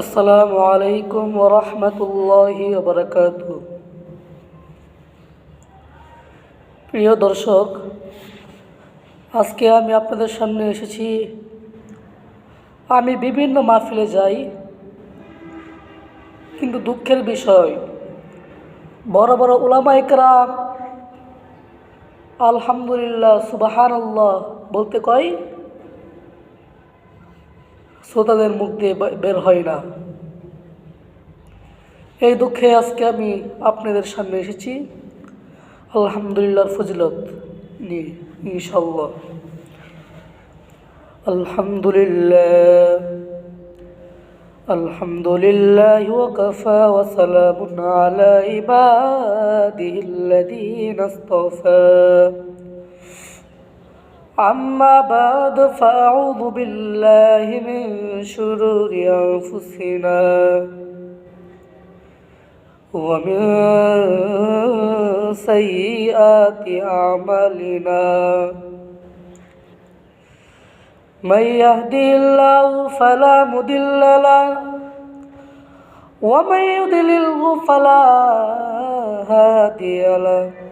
আসসালামু আলাইকুম ওরহমতুল্লাহি ওবরাকাত প্রিয় দর্শক, আজকে আমি আপনাদের সামনে এসেছি। আমি বিভিন্ন মাহফিলে যাই, কিন্তু দুঃখের বিষয়, বড় বড় উলামা ইকরাম আলহামদুলিল্লাহ সুবাহান বলতে কয়? শ্রোতাদের মুখ দিয়ে বে- বের হয় না এই দুঃখে আজকে আমি আপনাদের সামনে এসেছি আলহামদুলিল্লাহর ফজিলত নিয়ে ইনশাল্লাহ আলহামদুলিল্লাহ الحمد لله وكفى وسلام على عباده الذين اصطفى أما بعد فأعوذ بالله من شرور أنفسنا ومن سيئات أعمالنا. من يهدي الله فلا مضل له ومن يضلله فلا هادي له.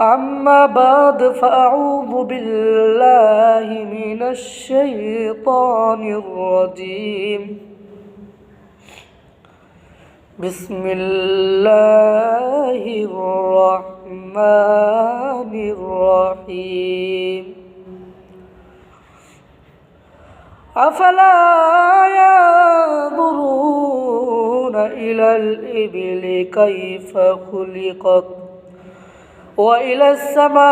أما بعد فأعوذ بالله من الشيطان الرجيم. بسم الله الرحمن الرحيم. أفلا ينظرون إلى الإبل كيف خلقت؟ وإلى السماء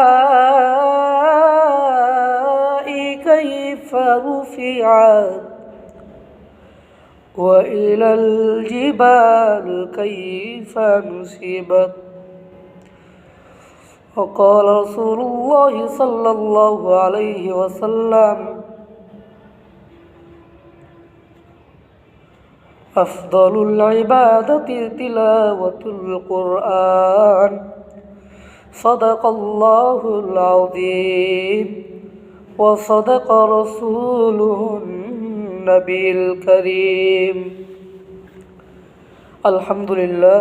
كيف رفعت؟ وإلى الجبال كيف نصبت؟ وقال رسول الله صلى الله عليه وسلم أفضل العبادة تلاوة القرآن. صدق الله العظيم وصدق رسوله النبي الكريم আলহামদুলিল্লাহ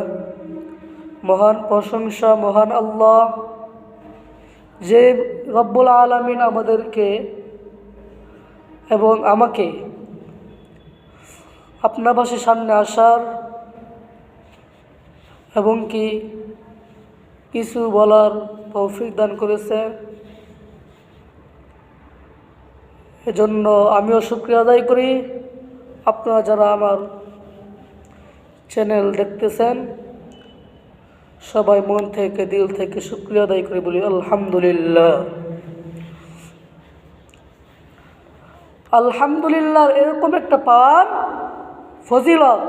মহান প্রশংসা মহান আল্লাহ যে রব্বুল আলমিন আমাদেরকে এবং আমাকে আপনার পাশে সামনে আসার এবং কি কিছু বলার তৌফিক দান করেছে। এজন্য আমিও শুক্রিয়া আদায় করি। আপনারা যারা আমার চ্যানেল দেখতেছেন, সবাই মন থেকে, দিল থেকে শুক্রিয়া আদায় করি বলি, আলহামদুলিল্লাহ। আলহামদুলিল্লাহ, এরকম একটা পাওয়ার ফজিলত।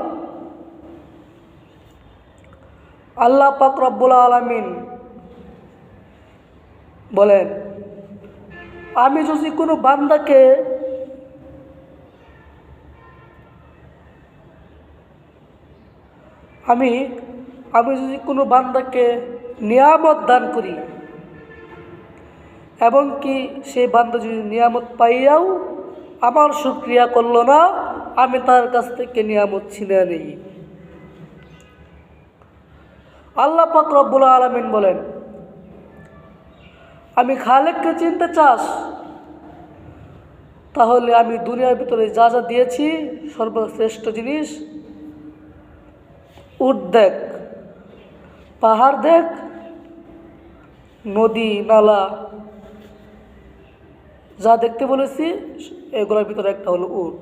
আল্লাহ পাক রব্বুল আলমিন বলেন, আমি যদি কোনো বান্দাকে আমি আমি যদি কোনো বান্দাকে নিয়ামত দান করি, এবং কি সেই বান্দা যদি নিয়ামত পাইয়াও আমার সুক্রিয়া করল না, আমি তার কাছ থেকে নিয়ামত ছিনে নেই। আল্লাহ পাক রব্বুল আলমিন বলেন, আমি খালেককে চিনতে চাস, তাহলে আমি দুনিয়ার ভিতরে যা যা দিয়েছি, সর্বশ্রেষ্ঠ জিনিস উট দেখ, পাহাড় দেখ, নদী, নালা, যা দেখতে বলেছি, এগুলোর ভিতরে একটা হলো উট।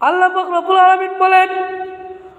আল্লাহ পাক রব্বুল আলামিন বলেন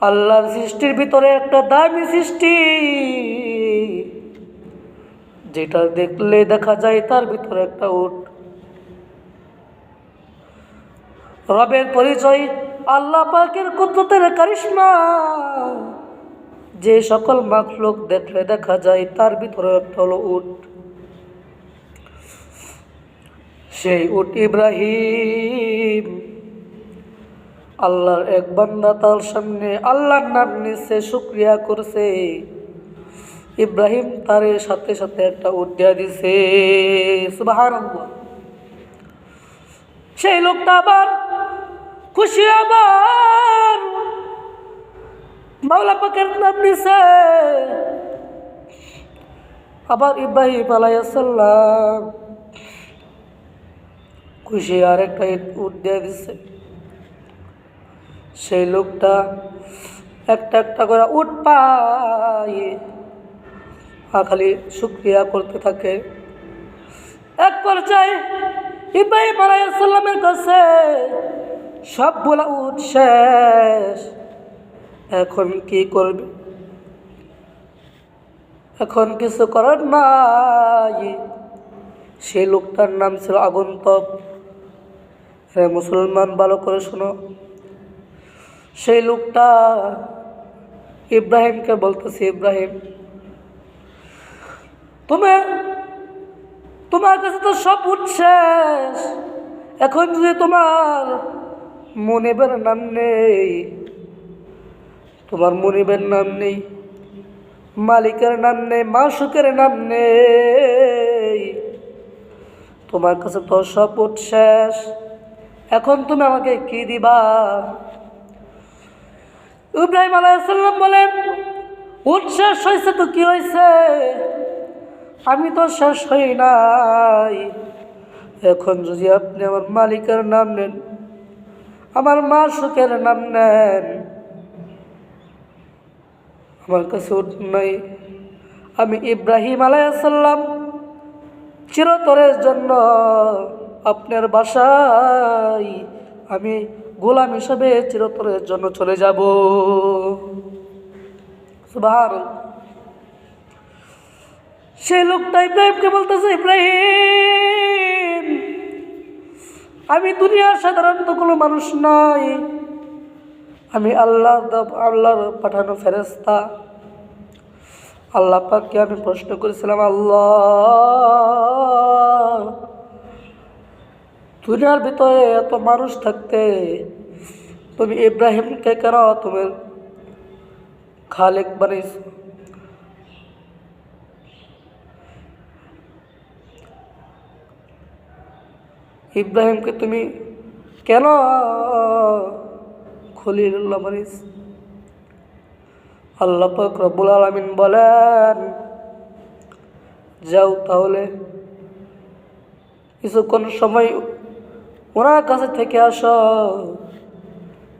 আল্লাহর সৃষ্টির ভিতরে একটা দামি সৃষ্টি। যেটা দেখলে দেখা যায় তার ভিতরে একটা উট। রবের পরিচয় আল্লাহ পাকের কুদরতের কারিশমা। যে সকল মাখলুক দেখলে দেখা যায় তার ভিতরে একটা হলো উট। সেই উট ইব্রাহিম। আল্লাহর এক বান্দা তার সামনে আল্লাহর নাম নিচ্ছে শুক্রিয়া করছে। ইব্রাহিম তার সাথে সাথে একটা উট দিয়া দিছে সেই লোকটা আবার খুশি, আবার মাওলা পাকের নাম নিছে। আবার ইব্রাহিম আলাইসাল্লাম খুশি আর একটা উঠ দিয়ে দিছে। সেই লোকটা একটা একটা করে উঠ পায় খালি শুক্রিয়া করতে থাকে। এক পর্যায়ে ইব্রাহিম আলাইসাল্লামের কাছে সবগুলা উঠ শেষ। এখন কি করবে? এখন কিছু করার নাই। সেই লোকটার নাম ছিল আগন্তক। হ্যাঁ মুসলমান, ভালো করে শোনো। সেই লোকটা ইব্রাহিমকে বলতেছে, ইব্রাহিম, তুমি, তোমার কাছে তো সব উচ্ছেস এখন যদি তোমার মনিবের নাম নেই, তোমার মনিবের নাম নেই, মালিকের নাম নেই, মাসুকের নাম নেই, তোমার কাছে তো সব উচ্ছেস এখন তুমি আমাকে কি দিবা? ইব্রাহিম আলাইসাল্লাম বলেন উচ্ছ্বাস হয়েছে তো কি হয়েছে? আমি তো শেষ হই নাই। এখন যদি আপনি আমার মালিকের নাম নেন, আমার মা সুখের নাম নেন, আমার কাছে নাই। আমি ইব্রাহিম আলাইসাল্লাম চিরতরের জন্য আপনার বাসায় আমি গোলাম হিসাবে চিরতরের জন্য চলে যাব। সেই লোকটা ইব্রাহিমকে বলতেছে, ইব্রাহিম, আমি দুনিয়ার সাধারণত কোনো মানুষ নাই। আমি আল্লাহ আল্লাহর পাঠানো ফেরেস্তা আল্লাহ পাককে আমি প্রশ্ন করেছিলাম, আল্লাহ, দুনিয়ার ভিতরে এত মানুষ থাকতে তুমি ইব্রাহিমকে কেন তুমি খালেক বানিয়েছ? ইব্রাহিমকে তুমি কেন খলিলুল্লাহ বানিয়েছ? আল্লাহ পাক আলমিন বলেন, যাও তাহলে কিছুক্ষণ সময় ওনার কাছে থেকে আসো।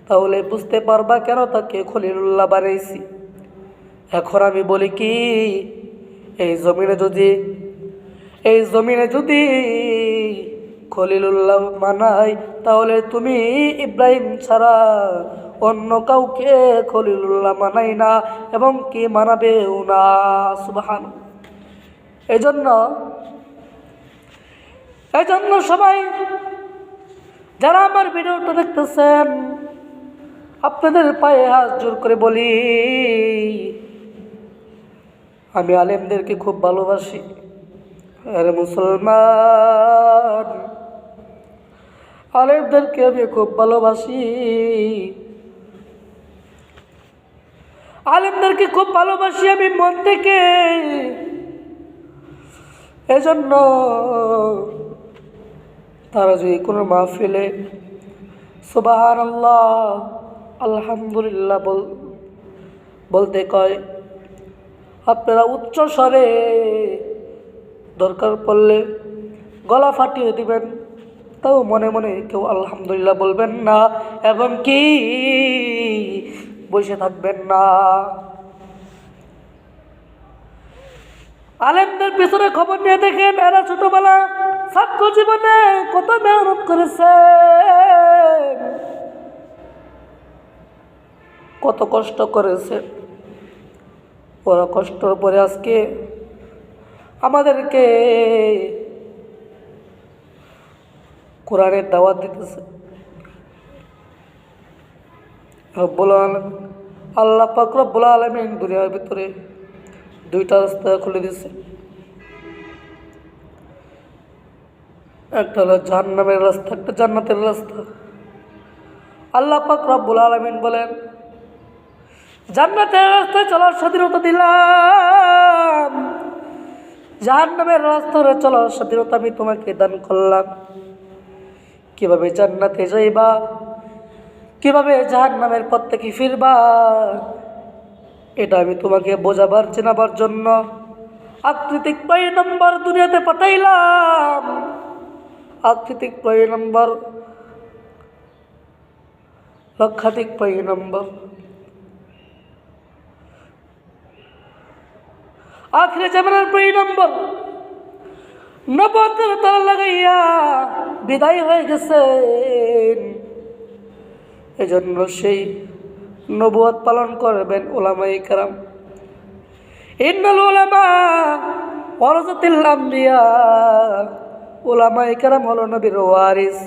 তাহলে বুঝতে পারবা কেন তাকে খলিলুল্লাহ বানাইছি? এখন আমি বলি কি, এই জমিনে যদি, এই জমিনে যদি খলিলুল্লাহ মানাই তাহলে তুমি ইব্রাহিম ছাড়া অন্য কাউকে খলিলুল্লাহ মানাই না এবং কে মানাবেও না, সুবাহান এই জন্য এই জন্য সবাই যারা আমার ভিডিওটা দেখতেছেন আপনাদের পায়ে হাত জোর করে বলি, আমি আলেমদেরকে খুব ভালোবাসি। আরে মুসলমান, আলেমদেরকে আমি খুব ভালোবাসি। আলেমদেরকে খুব ভালোবাসি আমি মন থেকে। এজন্য তারা যদি কোনো মাহফিলে সুবাহান আল্লাহ আলহামদুলিল্লাহ বল, বলতে কয়, আপনারা উচ্চ স্বরে দরকার পড়লে গলা ফাটিয়ে দিবেন, তাও মনে মনে কেউ আলহামদুলিল্লাহ বলবেন না, এবং কি বসে থাকবেন না। আলেমদের পিছনে খবর নিয়ে দেখেন, এরা ছোটবেলা ছাত্র জীবনে কত মেহনত করেছে কত কষ্ট করেছে। ওরা কষ্টর পরে আজকে আমাদেরকে কোরআনের দাওয়াত দিতেছে। রব্বুল আলম আল্লাহ পাক রব্বুল আলমিন দুনিয়ার ভিতরে দুইটা রাস্তা খুলে দিছে একটা হলো জাহান্নামের রাস্তা, একটা জান্নাতের রাস্তা। আল্লাহ পাক রব্বুল আলমিন বলেন জান্নাতের রাস্তায় চলার স্বাধীনতা দিলাম। জাহান্নামের রাস্তায় চলার স্বাধীনতা আমি তোমাকে দান করলাম। কীভাবে জান্নাতে যাইবা? কীভাবে জাহান্নামের পথ থেকে ফিরবা? এটা আমি তোমাকে বোঝাবার, চেনাবার জন্য আকৃতিক কয় নম্বর দুনিয়াতে পাঠাইলাম। আকৃতিক কয় নম্বর, লক্ষাধিক কয় নম্বর। আখরে জামানার নম্বর। নবতের তার লাগাইয়া বিদায় হয়ে গেছেন এজন্য সেই নবুয়ত পালন করবেন ওলামাই কারাম। ইন্নাল ওলামা ওয়ারাসাতিল আম্বিয়া। ওলামাই কারাম হলো নবীর ওয়ারিস।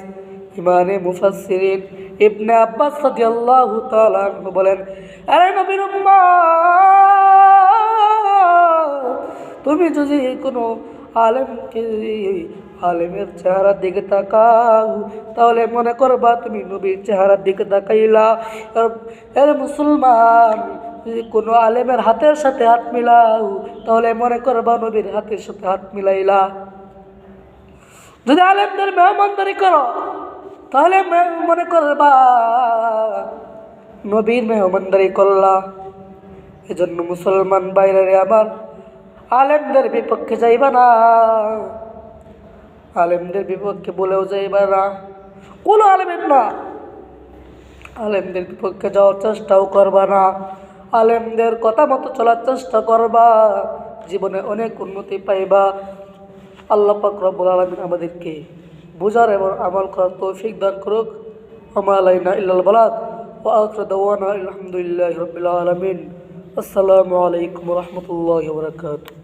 ইমানে মুফাসসিরিন। ইবনে আব্বাস রাদিয়াল্লাহু তাআলা বলেন, আরে নবীর উম্মাহ! তুমি যদি কোনো আলেমকে আলেমের চেহারার দিকে তাকাও, তাহলে মনে করবা তুমি নবীর চেহারার দিকে তাকাইলা। এর মুসলমান যদি কোনো আলেমের হাতের সাথে হাত মিলাও, তাহলে মনে করবা নবীর হাতের সাথে হাত মিলাইলা। যদি আলেমদের মেহমানদারি করো, তাহলে মনে করবা নবীর মেহমানদারি করলা। এজন্য মুসলমান বাইরে আমার আলেমদের বিপক্ষে যাইবা না। আলেমদের বিপক্ষে বলেও যাইবা না। কোনো আলেমের না আলেমদের বিপক্ষে যাওয়ার চেষ্টাও করবা না। আলেমদের কথা মতো চলার চেষ্টা করবা। জীবনে অনেক উন্নতি পাইবা। আল্লাহ রব্বুল আলমিন আমাদেরকে বুঝার এবং আমল করার তৌফিক দান করুক। আমালাইনা ইল্লাল বালাদ ও আখর দাওয়ানা আলহামদুলিল্লাহ আলমিন। আসসালামু আলাইকুম রহমতুল্লাহ বরকাত